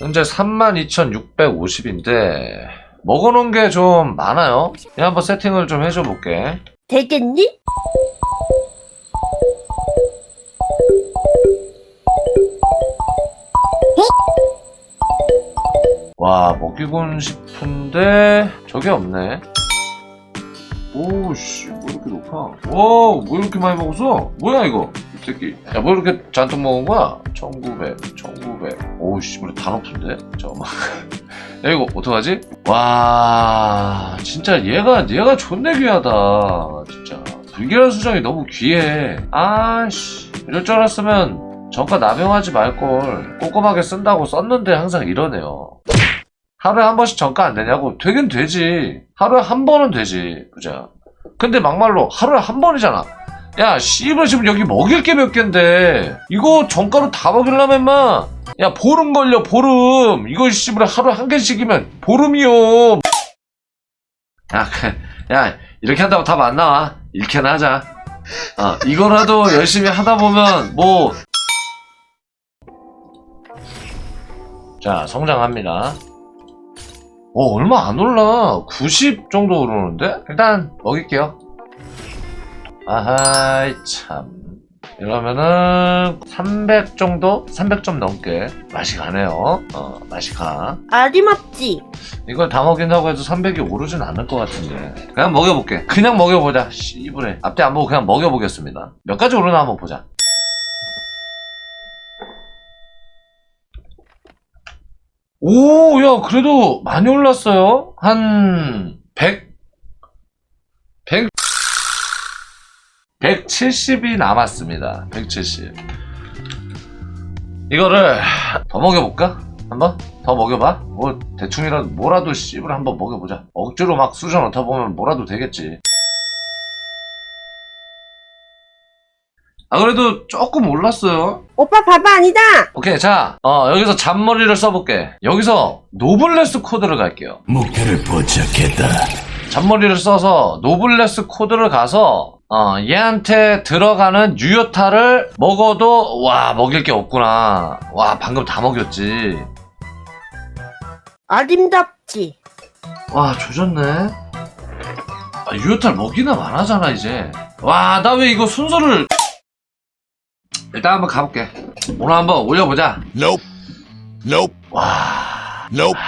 현재 32,650인데 먹어놓은 게 좀 많아요. 이 한번 세팅을 좀 해줘 볼게. 되겠니? 와 먹이곤 싶은데 저게 없네. 오씨 뭐 이렇게 높아? 와뭐 이렇게 많이 먹었어? 뭐야 이거 이 새끼 야 뭐 이렇게 잔뜩 먹은 거야? 1900 1900 오씨 우리 다 높은데? 잠깐만 야 이거 어떡하지? 와 진짜 얘가 얘가 존내 귀하다 진짜 불길한 수정이 너무 귀해 아씨 이럴 줄 알았으면 정가 남용하지 말걸 꼼꼼하게 쓴다고 썼는데 항상 이러네요 하루에 한 번씩 정가 안 되냐고? 되긴 되지. 하루에 한 번은 되지. 그자. 근데 막말로 하루에 한 번이잖아. 야, 씨발 지금 여기 먹일 게 몇 갠데. 이거 정가로 다 먹이려면 인마. 야, 보름 걸려, 보름. 이거 씨발 하루에 한 개씩이면 보름이요. 야, 그, 야, 이렇게 한다고 답 안 나와. 이렇게나 하자. 어, 이거라도 열심히 하다 보면 뭐 자, 성장합니다. 어, 얼마 안 올라. 90 정도 오르는데? 일단, 먹일게요. 아하이, 참. 이러면은, 300 정도? 300점 넘게. 맛이 가네요. 어, 맛이 가. 아리맞지? 이걸 다 먹인다고 해도 300이 오르진 않을 것 같은데. 그냥 먹여볼게. 그냥 먹여보자. 씨부래. 앞뒤 안 보고 그냥 먹여보겠습니다. 몇 가지 오르나 한번 보자. 오, 야, 그래도 많이 올랐어요. 한, 100, 100, 170이 남았습니다. 170. 이거를 더 먹여볼까? 한번? 더 먹여봐? 뭐, 대충이라도, 뭐라도 씹을 한번 먹여보자. 억지로 막 쑤셔 넣다 보면 뭐라도 되겠지. 아, 그래도 조금 올랐어요. 오빠 바바 아니다! 오케이, 자, 어, 여기서 잔머리를 써볼게. 여기서 노블레스 코드를 갈게요. 목표를 포착했다. 잔머리를 써서 노블레스 코드를 가서, 어, 얘한테 들어가는 유효타를 먹어도, 와, 먹일 게 없구나. 와, 방금 다 먹였지. 아름답지? 와, 조졌네. 아, 유효타를 먹이나 말하잖아, 이제. 와, 나 왜 이거 순서를. 일단 한번 가볼게. 오늘 한번 올려보자. Nope. Nope. 와. Nope.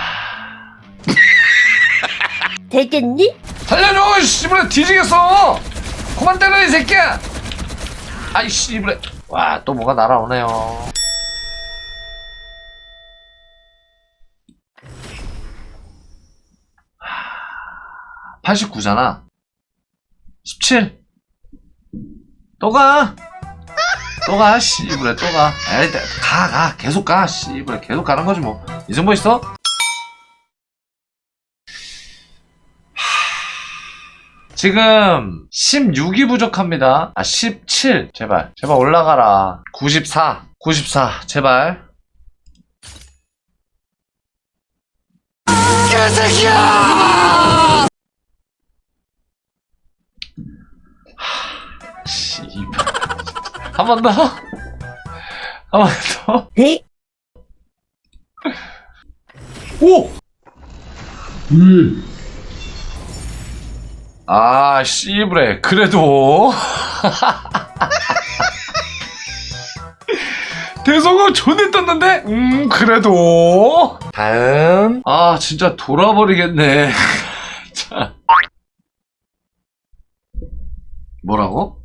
되겠니? 살려줘! 씨부레 뒤지겠어! 그만 때려 이 새끼야! 아이 씨부레 와또 뭐가 날아오네요 하, 89잖아 17 또 가 또 가 씨부레 또가 에이 가 가 계속 가 씨부레 계속 가는 거지 뭐이 정도 있어? 지금 16이 부족합니다. 아, 17. 제발. 제발 올라가라. 94. 94. 제발. 개새끼야! 씨발. 한 번 더? 한 번 더? 에? 오! 아, 씨브레. 그래도. 대성어 존내 떴는데? 음, 그래도. 다음. 아, 진짜 돌아버리겠네. 자. 뭐라고?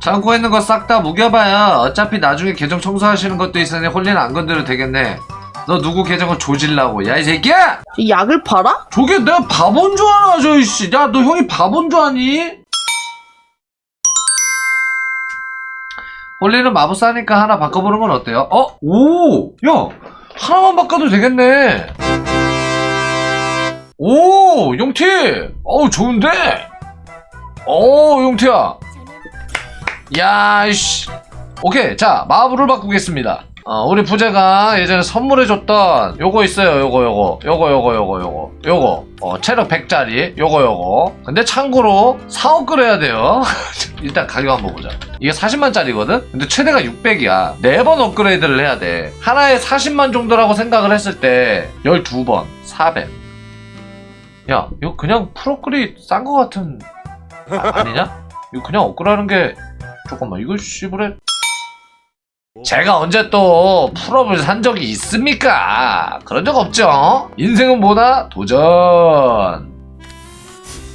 창고에 있는 거 싹다 무겨봐야 어차피 나중에 계정 청소하시는 것도 있으니 홀리는 안 건드려도 되겠네. 너 누구 계정을 조질라고. 야, 이 새끼야! 저 약을 팔아? 저게 내가 바본 줄 아나, 저, 씨. 야, 너 형이 바본 줄 아니? 홀리는 마법사니까 하나 바꿔보는 건 어때요? 어? 오! 야! 하나만 바꿔도 되겠네! 오! 용티! 어우, 좋은데? 오, 용티야! 야, 씨. 오케이. 자, 마블을 바꾸겠습니다. 어, 우리 부제가 예전에 선물해줬던 요거 있어요. 요거, 요거. 요거, 요거, 요거, 요거. 요거. 어, 체력 100짜리. 요거, 요거. 근데 참고로 4억을 해야 돼요. 일단 가격 한번 보자. 이게 40만짜리거든? 근데 최대가 600이야. 4번 업그레이드를 해야 돼. 하나에 40만 정도라고 생각을 했을 때 12번, 400. 야, 이거 그냥 프로그레이드 싼거 같은 아, 아니냐? 이거 그냥 업그레이드하는 게 잠깐만 이거 씨부레 제가 언제 또 풀업을 산 적이 있습니까? 그런 적 없죠? 인생은 뭐다? 도전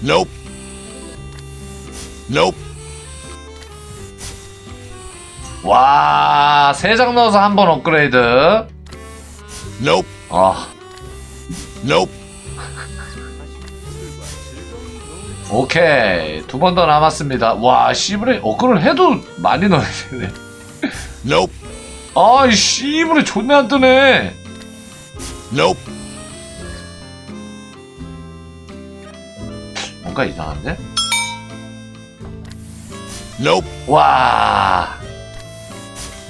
Nope. Nope. 와, 세 장 넣어서 한 번 업그레이드 Nope. 아, Nope. 오케이 두 번 더 남았습니다 와, 씨부레 업그레이드 해도 많이 넣어야 되네 Nope. 아이 씨부레 존내 안 뜨네 Nope. 뭔가 이상한데? Nope. 와,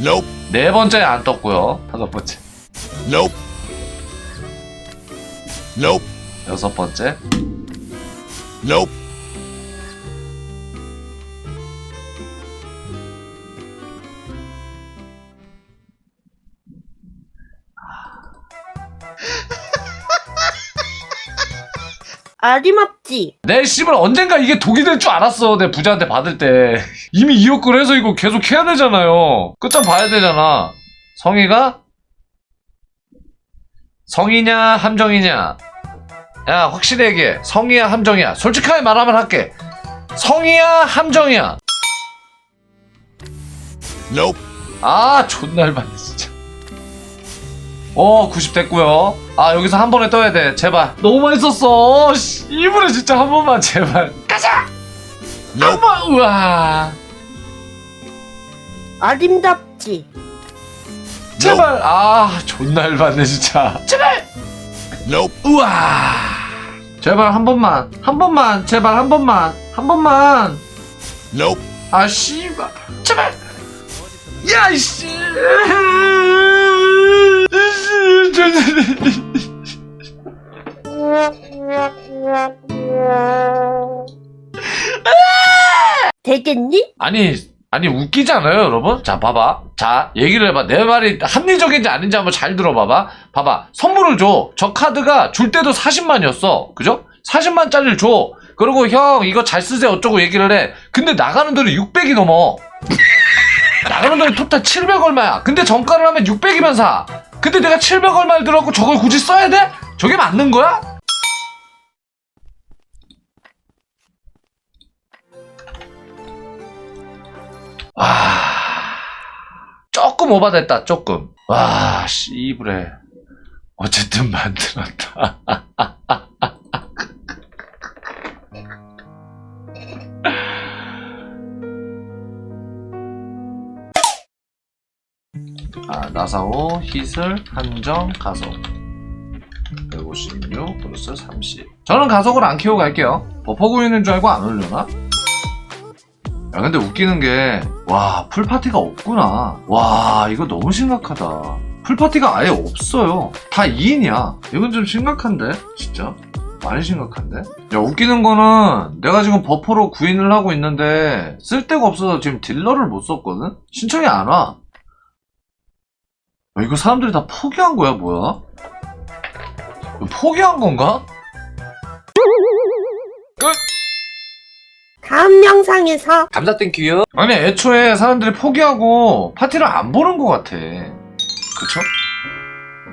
Nope. 네 번째 안 떴고요 다섯 번째 Nope. Nope. 여섯 번째 Nope. 아리맞지? 내 씨발 언젠가 이게 독이 될 줄 알았어 내 부자한테 받을 때 이미 2억을 해서 이거 계속 해야 되잖아요 끝장 봐야 되잖아 성희가 성이냐 함정이냐 야 확실히 얘기해 성이야 함정이야 솔직하게 말하면 할게 성이야 함정이야 Nope. 아 존나 열받네 진짜 어, 90 됐고요. 아, 여기서 한 번에 떠야 돼. 제발. 너무 많이 썼어. 씨, 이번에 진짜 한 번만 제발. 가자. 한 Nope. 번. 우와. 아름답지? 제발. 아, 존나 열받네 진짜. 제발. Nope. 우와. 제발 한 번만. 한 번만. 제발 한 번만. 한 번만. Nope. 아, 씨발. 제발. 야, 이씨. 아니, 아니, 웃기지 않아요, 여러분? 자, 봐봐. 자, 얘기를 해봐. 내 말이 합리적인지 아닌지 한번 잘 들어봐봐. 봐봐. 선물을 줘. 저 카드가 줄 때도 40만이었어. 그죠? 40만짜리를 줘. 그리고 형, 이거 잘 쓰세요. 어쩌고 얘기를 해. 근데 나가는 돈이 600이 넘어. 나가는 돈이 토탈 700 얼마야. 근데 정가를 하면 600이면 사. 근데 내가 700 얼마를 들었고 저걸 굳이 써야 돼? 저게 맞는 거야? 와 조금 오바됐다 조금. 와 씨부레 어쨌든 만들었다. 아 나사오 히슬 한정 가속. 156 플러스 30 저는 가속을 안 키우고 갈게요. 버퍼고 있는 줄 알고 안 올려나? 야 근데 웃기는 게 와 풀파티가 없구나. 와 이거 너무 심각하다. 풀파티가 아예 없어요. 다 2인이야. 이건 좀 심각한데? 진짜? 많이 심각한데? 야 웃기는 거는 내가 지금 버퍼로 구인을 하고 있는데 쓸데가 없어서 지금 딜러를 못 썼거든? 신청이 안 와. 야, 이거 사람들이 다 포기한 거야 뭐야? 포기한 건가? 다음 영상에서 감사 땡큐요. 아니 애초에 사람들이 포기하고 파티를 안 보는 것 같아. 그쵸?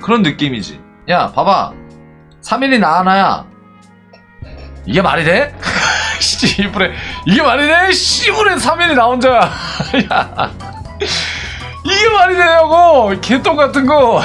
그런 느낌이지. 야 봐봐. 3일이 나하나야. 이게 말이 돼? 씨부레 이게 말이 돼? 씨부레 3일이 나 혼자. 야 이게 말이 되냐고 개똥 같은 거.